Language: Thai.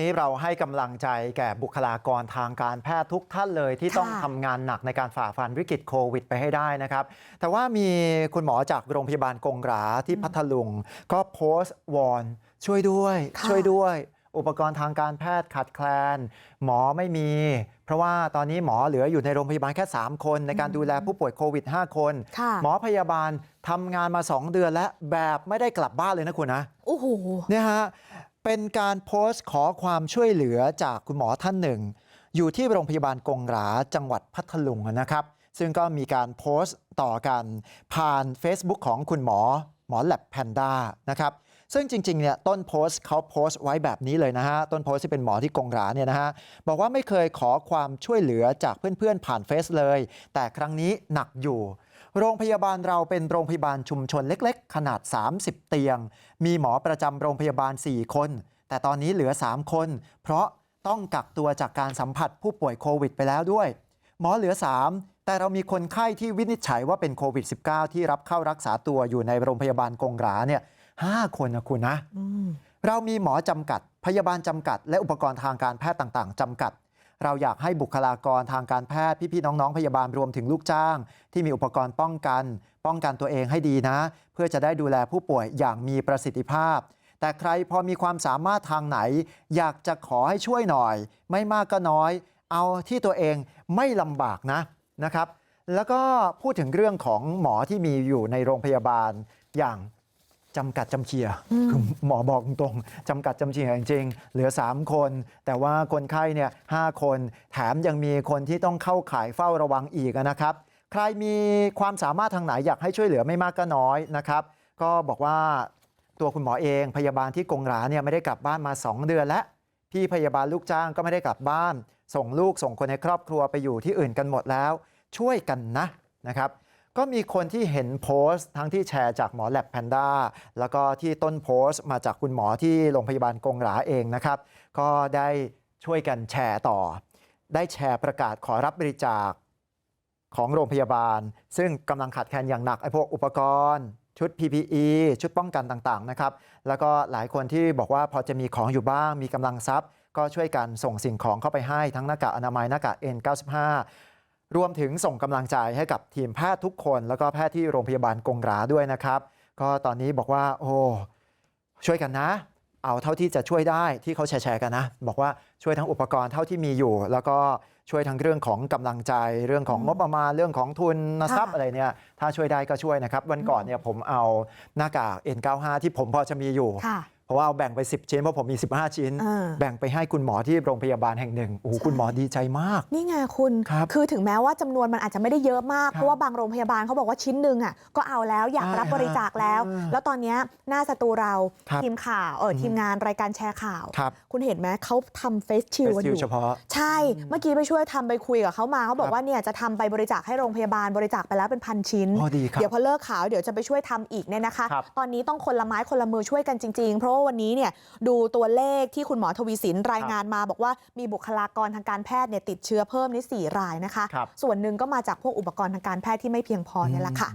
นี้เราให้กำลังใจแก่บุคลากรทางการแพทย์ทุกท่านเลยที่ค่ะต้องทำงานหนักในการฝ่าฟันวิกฤตโควิดไปให้ได้นะครับ แต่ว่ามีคุณหมอจากโรงพยาบาลกงหราที่พัทลุง ก็โพสต์วอนช่วยด้วยค่ะช่วยด้วย อุปกรณ์ทางการแพทย์ขาดแคลน หมอไม่มี เพราะว่าตอนนี้หมอเหลืออยู่ในโรงพยาบาลแค่ 3 คน ในการดูแลผู้ป่วยโควิด 5 คนค่ะหมอพยาบาลทำงานมา 2 เดือนและแบบไม่ได้กลับบ้านเลยนะคุณนะโอ้โหเนี่ยฮะ เป็นการโพสต์ขอความช่วยเหลือจากคุณหมอท่านหนึ่ง อยู่ที่โรงพยาบาลกงหราจังหวัดพัทลุงนะครับ ซึ่งก็มีการโพสต์ต่อกันผ่าน Facebook ของคุณหมอหมอแลบแพนด้านะครับ ซึ่งจริงๆเนี่ยต้นโพสต์เขาโพสต์ไว้แบบนี้เลยนะฮะต้นโพสต์ที่เป็นหมอที่กงหราเนี่ยนะฮะบอกว่าไม่เคยขอความช่วยเหลือจากเพื่อนๆผ่านเฟซเลยแต่ครั้งนี้หนักอยู่ โรงพยาบาลเราเป็นโรงพยาบาลชุมชนเล็กๆขนาด 30 เตียง มีหมอประจำโรงพยาบาล 4 คน แต่ตอนนี้เหลือ 3 คน เพราะต้องกักตัวจากการสัมผัสผู้ป่วยโควิดไปแล้วด้วย หมอเหลือ 3แต่เรามีคนไข้ที่วินิจฉัยว่าเป็นโควิด -19 ที่รับเข้ารักษาตัวอยู่ในโรงพยาบาลกงหราเนี่ย ห้าคนนะคุณนะอืมเรามีหมอจำกัดพยาบาลจำกัด และอุปกรณ์ทางการแพทย์ต่าง ๆจำกัด เราอยากให้บุคลากรทางการแพทย์พี่ๆน้องๆ พยาบาลรวมถึงลูกจ้าง ที่มีอุปกรณ์ป้องกัน ป้องกันตัวเองให้ดีนะ เพื่อจะได้ดูแลผู้ป่วยอย่างมีประสิทธิภาพ แต่ใครพอมีความสามารถทางไหน อยากจะขอให้ช่วยหน่อย ไม่มากก็น้อย เอาที่ตัวเองไม่ลำบากนะนะครับ แล้วก็พูดถึงเรื่องของหมอที่มีอยู่ในโรงพยาบาลอย่าง จำกัดจำเคียอืมคือหมอบอกตรงๆจำกัดจำเคียจริงๆเหลือ 3 คน แต่ว่าคนไข้เนี่ยหคนแถมยังมีคนที่ต้องเข้าข่ายเฝ้าระวังอีกนะครับ ใครมีความสามารถทางไหนอยากให้ช่วยเหลือไม่มากก็น้อยนะครับ ก็บอกว่าตัวคุณหมอเองพยาบาลที่กงหราเนี่ยไม่ได้กลับบ้านมา 2 เดือนแล้วพี่พยาบาลลูกจ้างก็ไม่ได้กลับบ้าน ส่งลูกส่งคนในครอบครัวไปอยู่ที่อื่นกันหมดแล้ว ช่วยกันนะนะครับ ก็มีคนที่เห็นโพสต์ทั้งที่แชร์จากหมอแลบแพนด้าแล้วก็ที่ต้นโพสต์มาจากคุณหมอที่โรงพยาบาลกงหราเองนะครับก็ได้ช่วยกันแชร์ต่อ ได้แชร์ประกาศขอรับบริจาคของโรงพยาบาล ซึ่งกำลังขาดแคลนอย่างหนักไอ้พวกอุปกรณ์ชุด PPE ชุดป้องกันต่างๆนะครับแล้วก็หลายคนที่บอกว่าพอจะมีของอยู่บ้างมีกำลังทรัพย์ ก็ช่วยกันส่งสิ่งของเข้าไปให้ทั้งหน้ากากอนามัยหน้ากาก N95 รวมถึงส่งกำลังใจให้กับทีมแพทย์ทุกคนแล้วก็แพทย์ที่โรงพยาบาลกงหราด้วยนะครับ ก็ตอนนี้บอกว่า โอ้ช่วยกันนะ เอาเท่าที่จะช่วยได้ที่เขาแชร์ๆกันนะ บอกว่าช่วยทั้งอุปกรณ์เท่าที่มีอยู่ แล้วก็ช่วยทั้งเรื่องของกำลังใจ เรื่องของงบประมาณเรื่องของทุนทรัพย์ค่ะอะไรเนี่ยถ้าช่วยได้ก็ช่วยนะครับ วันก่อนเนี่ยผมเอาหน้ากาก N95 ที่ผมพอจะมีอยู่ค่ะ เพราะว่าเอาแบ่งไป10ชิ้นเพราะผมมี15ชิ้นเออแบ่งไปให้คุณหมอที่โรงพยาบาลแห่งหนึ่งโอ้โหใช่คุณหมอดีใจมาก นี่ไงคุณครับคือถึงแม้ว่าจำนวนมันอาจจะไม่ได้เยอะมากครับเพราะว่าบางโรงพยาบาลเขาบอกว่าชิ้นหนึ่งอะก็เอาแล้วอยากใช่รับบริจาคแล้วฮะแล้วตอนเนี้ยหน้าสตูเราครับทีมข่าวเอออมทีมงานรายการแชร์ข่าวครับคุณเห็นไหมเขาทำเฟสชิลเฟสกันติอวยู่เฉพาะ ใช่เมื่อกี้ไปช่วยทำไปคุยกับเขามาเขาบอครักบว่าเนี่ยจะทำไปบริจาคให้โรงพยาบาลบริจาคไปแล้วเป็นพันชิ้นอ๋อดีครับเดี๋ยวพอเลิกข่าวเดี๋ยวจะไปช่วยทำอีกเนี่ยนะคะครับตอนนี้ต้องคนละไม้คนละมือช่วยกันจริงๆเพราะว่าวันนี้เนี่ยดูตัวเลขที่คุณหมอทวีสินรายงานมาบอกว่ามีบุคลากรทางการแพทย์เนี่ยติดเชื้อเพิ่มนี่สี่รายนะคะครับส่วนหนึ่งก็มาจากพวกอุปกรณ์ทางการแพทย์ที่ไม่เพียงพอเนี่ยแหละค่ะ